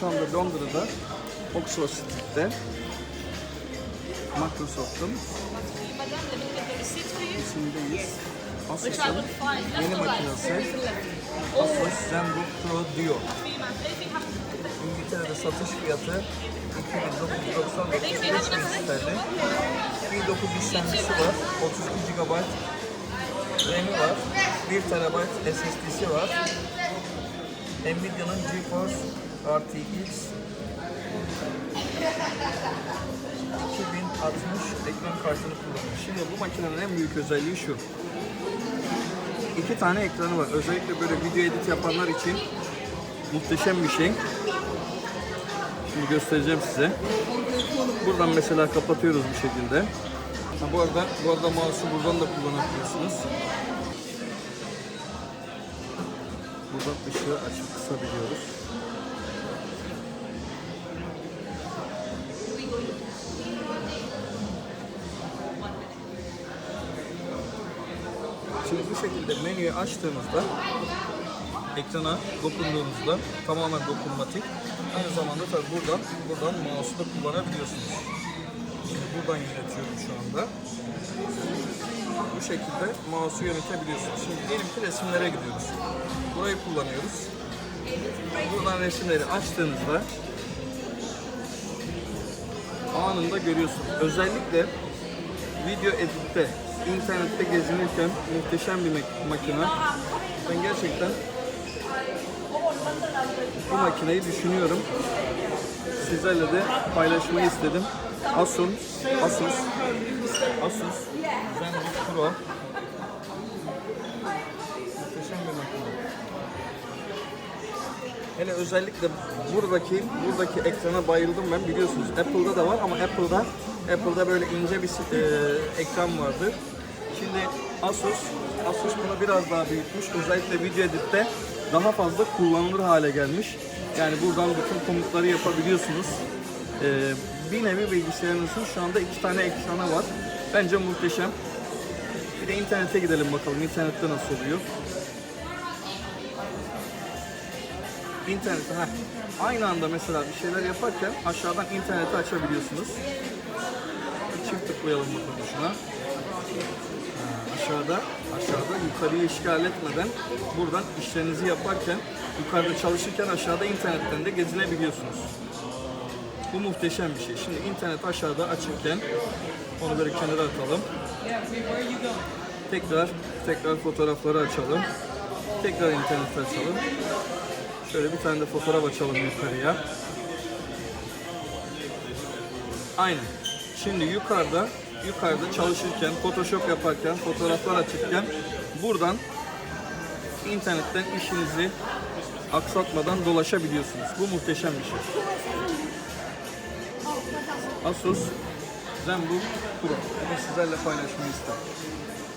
şu anda Londra'da Oxford Street'te Microsoft'un içindeyiz. Asus'un yeni makinesi. Asus ZenBook Pro Duo. İngiltere'de satış fiyatı 2999 5000 TL. 1009 işlemcisi var. 32 GB RAM'i var. 1 TB SSD'si var. Nvidia'nın GeForce RTX 2060 ekran kartını kullanıyor. Şimdi bu makinenin en büyük özelliği şu. İki tane ekranı var. Özellikle böyle video edit yapanlar için muhteşem bir şey. Şimdi göstereceğim size. Buradan mesela kapatıyoruz bir şekilde. Ha, bu arada bu arada mouse'u buradan da kullanabiliyorsunuz. Buradan ışığı açıp kısabiliyoruz. Şimdi bu şekilde menüyü açtığınızda ekrana dokunduğunuzda tamamen dokunmatik. Aynı zamanda tabii buradan buradan mouse'u da kullanabiliyorsunuz. Şimdi buradan yönetiyorum şu anda. Bu şekilde mouse'u yönetebiliyorsunuz. Şimdi diyelim ki resimlere gidiyoruz. Burayı kullanıyoruz. Buradan resimleri açtığınızda anında görüyorsunuz. Özellikle video editte, internette gezinirken muhteşem bir mak- makine. Ben gerçekten bu makineyi düşünüyorum. Sizlerle de paylaşmayı istedim. Asus, Asus, Asus ZenBook Pro. Muhteşem bir makine. Hele özellikle buradaki buradaki ekrana bayıldım ben. Biliyorsunuz Apple'da da var ama Apple'da Apple'da böyle ince bir e, ekran vardı. Şimdi Asus Asus bunu biraz daha büyütmüş. Özellikle video editte daha fazla kullanılır hale gelmiş. Yani buradan bütün komutları yapabiliyorsunuz. E, bir nevi bilgisayarınızın şu anda iki tane ekranı var. Bence muhteşem. Bir de internete gidelim bakalım. İnternette nasıl oluyor? İnternete, heh. Aynı anda mesela bir şeyler yaparken aşağıdan interneti açabiliyorsunuz. Çift tıklayalım bakalım şuna. Aşağıda, aşağıda yukarıyı işgal etmeden buradan işlerinizi yaparken, yukarıda çalışırken aşağıda internetten de gezinebiliyorsunuz. Bu muhteşem bir şey. Şimdi internet aşağıda açıkken onu böyle kenara atalım. Tekrar tekrar fotoğrafları açalım. Tekrar interneti açalım. Şöyle bir tane de fotoğraf açalım yukarıya. Aynen. Şimdi yukarıda yukarıda çalışırken, Photoshop yaparken, fotoğraflar açırken buradan internetten işinizi aksatmadan dolaşabiliyorsunuz. Bu muhteşem bir şey. Asus ZenBook Pro. Bunu sizlerle paylaşmayı istedim.